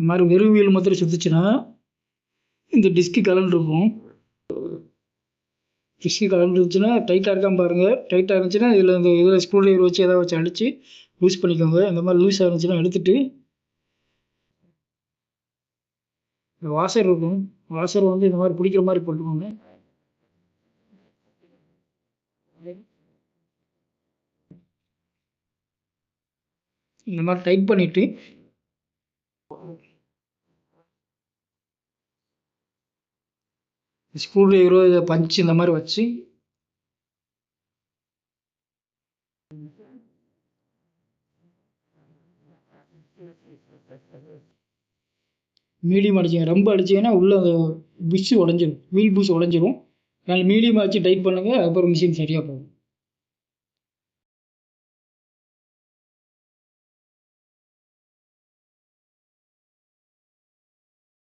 இந்த மாதிரி வெறும் வீல் மாத்திரம் சுற்றுச்சுன்னா இந்த டிஸ்க்கு கலண்டுருக்கும் டிஸ்க்கு கலண்டுருச்சுன்னா டைட்டாக இருக்காம பாருங்கள் டைட்டாக இருந்துச்சுன்னா இதில் இந்த இதில் ஸ்க்ரூ ட்ரைவர் வச்சு எதாவது வச்சு அடித்து லூஸ் பண்ணிக்கோங்க. அந்த மாதிரி லூஸாக இருந்துச்சுன்னா எடுத்துட்டு இந்த வாஷர் இருக்கும். வாஷர் வந்து இந்த மாதிரி பிடிக்கிற மாதிரி போட்டுக்கோங்க. இந்த மாதிரி டைட் பண்ணிவிட்டு ஸ்க்ரூ ட்ரைவரோ இதை பஞ்ச் இந்த மாதிரி வச்சு. மீடியம் அடிச்சிங்க. ரொம்ப அடிச்சிங்கன்னா உள்ளே அந்த புஷ் உடஞ்சிரும். வீல் புஷ் உடஞ்சிரும். அதனால் மீடியம் வச்சு டைட் பண்ணுங்கள் அப்புறம் மிஷின் சரியாக போகும்.